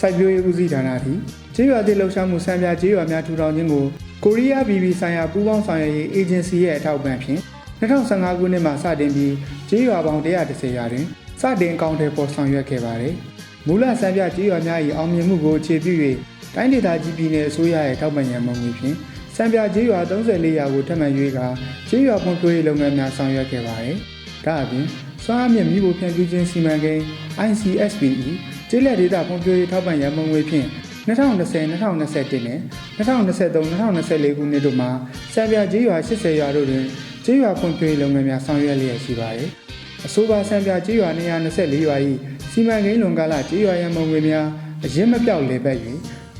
စိုက်ပျိုးရေးဦးစီးဌာနသည်ကျေးရွာသစ်လှုပ်ရှားမှုစံပြကျေးရွာများထူထောင်ခြင်းကိုကိုရီးယားပြည်ပြည်ဆိုင်ရာပူးပေါင်းဆောင်ရွက်ရေးအေဂျင်စီရဲ့အထောက်အပံ့ဖြင့်2015ခုနှစ်မှစတင်ပြီးကျေးရွာပေါင်း130ရွာတွင်စတင်အကောင့်တွေပေါ်ဆောင်ရွက်ခဲ့ပါတယ်။မူလစံပြကျေးရွာများ၏အောင်မြင်မှုကိုအခြေပြု၍တိုင်းဒေသကြီးပြည်နယ်အစိုးရရဲ့ထောက်ပံ့ရန်မုံငွေဖြင့်စံပြကျေးရွာ34ရွာကိုထပ်မံ၍ကကျေးရွာဖွံ့ဖြိုးရေးလုပ်ငန်းများဆောင်ရွက်ခဲ့ပါတယ်။ဒါအပြင်စွမ်းအားမြင့်မိဖို့ဖြန့်ဖြူးခြင်းစီမံကိန်း ICSPE ကျေးလက်ဒေသဖွံ့ဖြိုးရေးထောက်ပံ့ရန်မုံငွေဖြင့်2020-2021နဲ့2023-2024ခုနှစ်တို့မှာစံပြကျေးရွာ80ရွာတို့တွင်ကျေးရွာဖွံ့ဖြိုးရေးလုပ်ငန်းများဆောင်ရွက်လျက်ရှိပါတယ်။အဆိုပါစံပြကျေးရွာ224ရွာ၏စီမံကိန်းလွန်ကာလကျေးရွာရန်မုံငွေများအရင်မပြောက်လေပတ်၍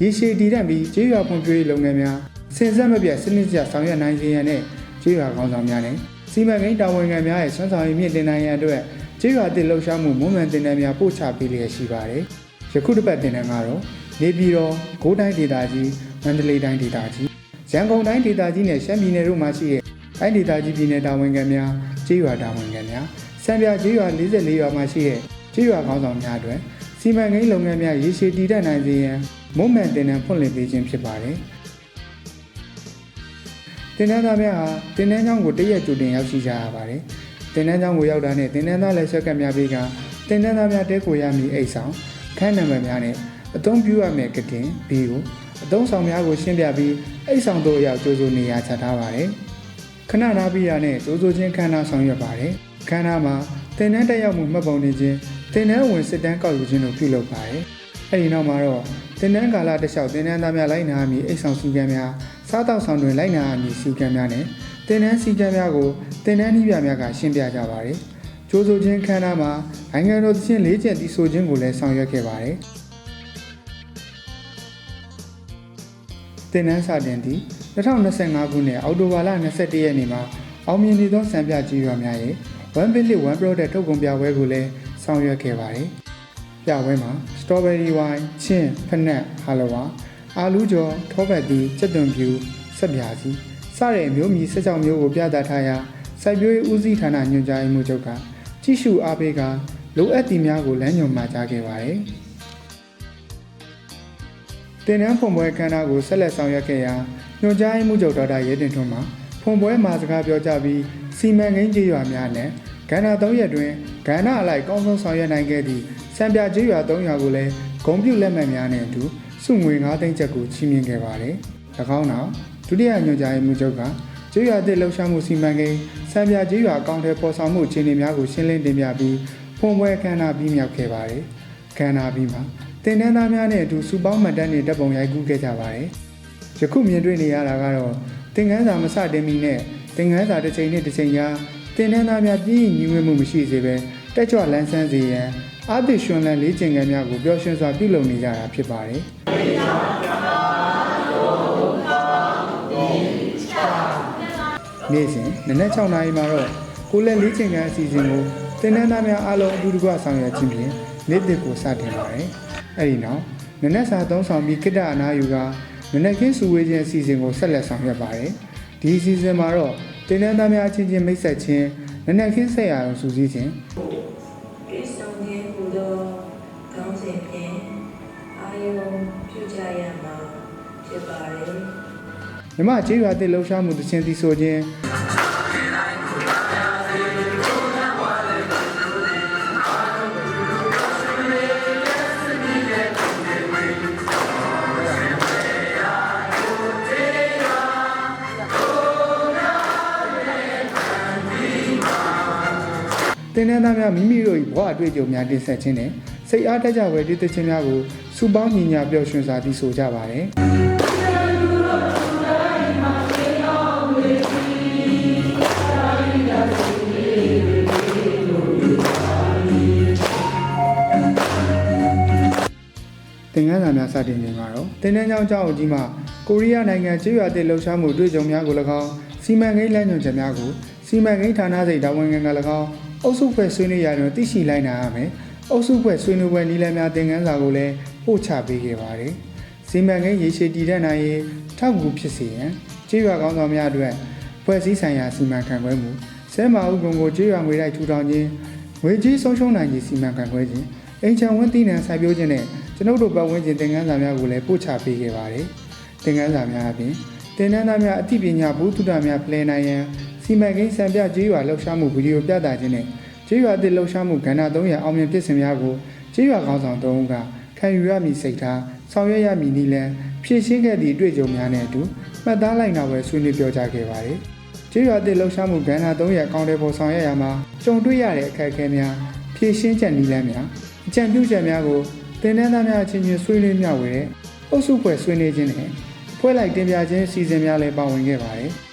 ရေရှည်တည်တံ့ပြီးကျေးရွာဖွံ့ဖြိုးရေးလုပ်ငန်းများစင်ဆက်မပြတ်စနစ်ကျဆောင်ရွက်နိုင်စေရန်နဲ့ကျေးရွာကောင်းဆောင်များနဲ့စီမံကိန်းတာဝန်ခံများရဲ့ဆွမ်းဆောင်ရည်မြင့်တင်နိုင်ရန်အတွက် ကျေးရွာတစ်လှုပ်ရှားမှုမွမ်းမံတင်နန်းများပို့ချပေးလျက်ရှိပါတယ်။ယခုတစ်ပတ်တင်နန်းကတော့နေပြည်တော်ဂိုးတိုင်းဒေသကြီးမန္တလေးတိုင်းဒေသကြီးရန်ကုန်တိုင်းဒေသကြီးနဲ့ရှမ်းပြည်နယ်တို့မှာရှိတဲ့တိုင်းဒေသကြီးပြည်နယ်တာဝန်ခံများကျေးရွာတာဝန်ခံများစံပြကျေးရွာ44ရွာမှာရှိတဲ့ကျေးရွာကောင်းဆောင်များအတွက်စီမံကိန်းလုပ်ငန်းများရေရှည်တည်တံ့နိုင်စေရန်မွမ်းမံတင်နန်းဖွင့်လှစ်ပေးခြင်းဖြစ်ပါတယ်။တင်နန်းသားများဟာတင်နန်းကျောင်းကိုတရက်ကြိုတင်ရောက်ရှိကြရပါတယ်။ တင်နန်းကျောင်းကိုရောက်တာနဲ့တင်နန်းသားလည်းဆက်ကပ်များပြီးကတင်နန်းသားများတဲကိုရမည်အိတ်ဆောင်ခန်းနံပါတ်များနဲ့အသုံးပြုရမယ့်ကတင်ဘီကိုအသုံးဆောင်များကိုရှင်းပြပြီးအိတ်ဆောင်တို့အရောက်ကြိုးစိုးနေရာချထားပါတယ်။ခဏနာပြီးရနဲ့ကြိုးစိုးချင်းခန်းနာဆောင်ရွက်ပါတယ်။ခန်းနာမှာတင်နန်းတက်ရောက်မှုမှတ်ပုံတင်ခြင်းတင်နန်းဝင်စစ်တမ်းကောက်ယူခြင်းတို့ပြုလုပ်ပါတယ်။အဲဒီနောက်မှာတော့တင်နန်းကာလတစ်လျှောက်တင်နန်းသားများလိုက်နာမည်အိတ်ဆောင်စည်းကမ်းများစားတောက်ဆောင်တွင်လိုက်နာမည်စည်းကမ်းများနဲ့ တင်နန်းစည်းကမ်းများကိုတင်နန်းနှီးပြများကရှင်းပြကြပါတယ်။ကြိုးစိုးချင်းခန်းနာမှာနိုင်ငံတော်သချင်းလေးချက်တီဆိုခြင်းကိုလည်းဆောင်ရွက်ခဲ့ပါတယ်။တင်နန်းစာတင်သည့်2025ခုနှစ်အောက်တိုဘာလ21ရက်နေ့မှာအောင်မြင်နေသောစံပြကြီးရွာများရဲ့ One Billion One Product ထုတ်ကုန်ပြပွဲကိုလည်းဆောင်ရွက်ခဲ့ပါတယ်။ပြပွဲမှာ Strawberry Wine, ချင်းဖနက်ဟာလဝါအာလူးကျော်ထောပတ်တီစက်သွန်ဖြူဆက်ပြာစီ စတဲ့အမျိုးမြည်ဆက်ကြောင်မျိုးကိုပြသထားရာစိုက်ပျိုးရေးဦးစီးဌာနညွှန်ကြားရေးမှူးချုပ်ကကြည့်ရှုအားပေးကလိုအပ်သည်များကိုလမ်းညွှန်မှာကြားခဲ့ပါတယ်။တင်နန်းဖွန်ပွဲခန်းနာကိုဆက်လက်ဆောင်ရွက်ခဲ့ရာညွှန်ကြားရေးမှူးချုပ်ဒေါက်တာရဲတင်ထွန်းမှဖွန်ပွဲမှာစကားပြောကြားပြီးစီမံကိန်းကြေးရွာများနဲ့ကဏ္ဍ၃ရက်တွင်ကဏ္ဍအလိုက်ကောင်းဆုံးဆောင်ရွက်နိုင်ခဲ့သည့်စံပြကြေးရွာ၃ရွာကိုလည်းဂုံပြုလက်မှတ်များနဲ့အတူစုငွေ9သိန်းကျပ်ကိုချီးမြှင့်ခဲ့ပါတယ်။၎င်းနောက် ဒုတိယညွှန်ကြားရေးမှူးချုပ်ကကြေးရွာသစ်လှုပ်ရှားမှုစီမံကိန်းစံပြကြေးရွာအကောင့်ထဲပေါ်ဆောင်မှုအခြေအနေများကိုရှင်းလင်းတင်ပြပြီးဖွန်ပွဲခန်းနာပြီးမြောက်ခဲ့ပါတယ်။ခန်းနာပြီးမှာတင်နန်းသားများနဲ့အတူစုပေါင်းမှတ်တမ်းတွေတပ်ပုံရိုက်ကူးခဲ့ကြပါတယ်။ယခုမြင်တွေ့နေရတာကတော့တင်ငန်းစာမစတင်မီနဲ့တင်ငန်းစာတစ်ချိန်နဲ့တစ်ချိန်ကြားတင်နန်းသားများပြည့်ညီဝဲမှုမရှိစေဘဲတက်ကြွလန်းဆန်းစေရန်အာသစ်ရွှန်လန်လေးကျင်ကန်းများကိုပျော်ရွှင်စွာပြုလုပ်နေကြတာဖြစ်ပါတယ်။ နေ့စဉ်နနက်6နာရီမှာတော့ကိုလက်လေးကျင်ကန်းအစီအစဉ်ကိုတင်နန်းသားများအားလုံးအတူတကွဆောင်ရွက်ခြင်းဖြင့်နေ့တစ်ကိုစတင်ပါတယ်။အဲဒီနောက်နနက်စာသုံးဆောင်ပြီးကိတ္တအနာယူကနနက်ခင်းစုဝေးခြင်းအစီအစဉ်ကိုဆက်လက်ဆောင်ရွက်ပါတယ်။ဒီအစီအစဉ်မှာတော့တင်နန်းသားများအချင်းချင်းမိတ်ဆက်ခြင်းနနက်ခင်းဆက်ရအောင်စူးစီးခြင်းတွေ့ဆုံခြင်းဟူသောကောင်းစဉ်ဖြင့်အာယုံပြုကြရမှာဖြစ်ပါれ မြမကျေးရွာတစ်လှုပ်ရှားမှုတခြင်းတီဆိုခြင်းတင်နန်းသားများမိမိတို့၏ဘဝအတွေ့အကြုံများတင်ဆက်ခြင်းနဲ့စိတ်အားတက်ကြွယ်တည်တည်ခြင်းများကိုစုပေါင်းညီညာပျော်ရွှင်စွာတည်ဆိုကြပါတယ်။ င်ခန်းစာများစတင်နေမှာတော့တင်တန်းကျောင်းကျောင်းအကြီးမှကိုရီးယားနိုင်ငံကျေးရွာတစ်လှုပ်ရှားမှုတွေ့ကြုံများကို၎င်းစီမံကိန်းလမ်းညွှန်ချက်များကိုစီမံကိန်းဌာနစိတ်တာဝန်ခံက၎င်းအုပ်စုဖွဲ့ဆွေးနွေးရတွင်သိရှိလိုက်နိုင်ရမယ်အုပ်စုဖွဲ့ဆွေးနွေးပွဲနည်းလမ်းများသင်ခန်းစာကိုလည်းပို့ချပေးခဲ့ပါတယ်စီမံကိန်းရေရှည်တည်တံ့နိုင်ရေးထောက်ကူဖြစ်စေရန်ကျေးရွာကောင်းဆောင်များအတွက်ဖွဲ့စည်းဆိုင်ရာစီမံခန့်ခွဲမှုဆဲမာဥက္ကုံကိုကျေးရွာငွေတိုက်ထူထောင်ခြင်းငွေကြေးဆုံးရှုံးနိုင်ခြင်းစီမံခန့်ခွဲခြင်းအိမ်ချံဝင်းတည်နံစိုက်ပျိုးခြင်းနဲ့ ကျွန်ုပ်တို့ပတ်ဝန်းကျင်သင်ခန်းစာများကိုလည်းပို့ချပေးခဲ့ပါတယ်သင်ခန်းစာများအပြင်သင်တန်းသားများအသိပညာဘုသူတ္တများဖလှယ်နိုင်ရန်စီမံကိန်းစံပြကြေးရွာလှုပ်ရှားမှုဗီဒီယိုပြသခြင်းနဲ့ကြေးရွာအသစ်လှုပ်ရှားမှုကဏ္ဍ300အောင်မြင်ဖြစ်စဉ်များကိုကြေးရွာကောင်းဆောင်3ဦးကခံယူရမည်စိတ်ထားဆောင်ရွက်ရမည်နည်းလမ်းဖြည့်ရှင်းခဲ့သည့်အတွေ့အကြုံများနဲ့အတူမှတ်သားလိုက်နာပွဲဆွေးနွေးပြောကြားခဲ့ပါတယ်ကြေးရွာအသစ်လှုပ်ရှားမှုကဏ္ဍ300အကောင့်တွေပေါ်ဆောင်ရွက်ရမှာကြုံတွေ့ရတဲ့အခက်အခဲများဖြည့်ရှင်းချက်နည်းလမ်းများအကြံပြုချက်များကို သင်တန်းသားများအချင်းချင်းဆွေးနွေးမျှဝေတဲ့အုပ်စုဖွဲ့ဆွေးနွေးခြင်းနဲ့ဖွဲ့လိုက်တင်ပြခြင်းအစီအစဉ်များလည်းပါဝင်ခဲ့ပါတယ်။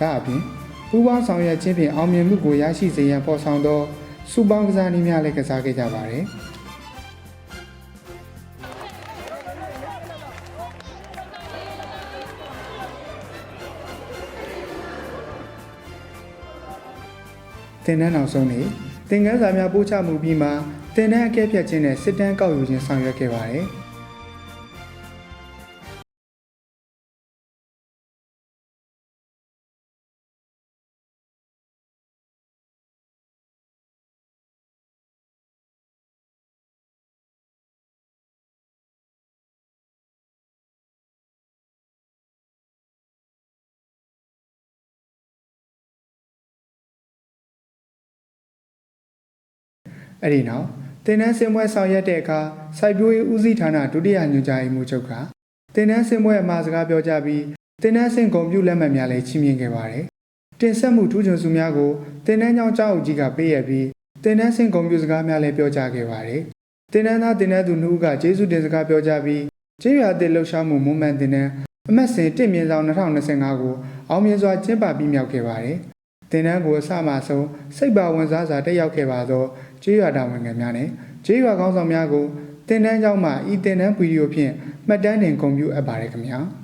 ဒါအပြင်ပူးပေါင်းဆောင်ရွက်ခြင်းဖြင့်အောင်မြင်မှုကိုရရှိစေရန်ပေါ်ဆောင်သောစုပေါင်းကစားနည်းများလည်းကစားခဲ့ကြပါတယ်။ သင်တန်းနောက်ဆုံးနေ့သင်ခန်းစာများပို့ချမှုပြီးမှသင်တန်းအကဲဖြတ်ခြင်းနဲ့စစ်တမ်းကောက်ယူခြင်းဆောင်ရွက်ခဲ့ပါတယ်။ အဲ့ဒီနောက်တင်နန်းစင်ပွဲဆောင်ရွက်တဲ့အခါစိုက်ပျိုးရေးဦးစီးဌာနဒုတိယညွှန်ကြားရေးမှူးချုပ်ကတင်နန်းစင်ပွဲအမှာစကားပြောကြားပြီးတင်နန်းစင်ကွန်ပျူတာလက်မှတ်များလည်းချီးမြှင့်ခဲ့ပါတယ်။တင်ဆက်မှုထူးချွန်စုများကိုတင်နန်းကျောင်းကျောင်းအုပ်ကြီးကပေးရပြီးတင်နန်းစင်ကွန်ပျူတာစကားများလည်းပြောကြားခဲ့ပါတယ်။တင်နန်းသားတင်နန်းသူနှုတ်ကကျေးဇူးတင်စကားပြောကြားပြီးကျေးရွာအသစ်လှုပ်ရှားမှုမွမ်းမံတင်နန်းအမတ်စဉ်တင့်မြင့်ဆောင်2025ကိုအောင်မြင်စွာကျင်းပပြီးမြောက်ခဲ့ပါတယ်။တင်နန်းကိုအစမှဆုံးစိတ်ပါဝင်စားစွာတက်ရောက်ခဲ့ပါသော ကျေးရွာတာဝန်ခံများနဲ့ကျေးရွာကောင်းဆောင်များကိုတင်တန်းကျောင်းမှဤတင်တန်းဗီဒီယိုဖြင့်မှတ်တမ်းတင်ဂုဏ်ပြုအပ်ပါတယ်ခင်ဗျာ။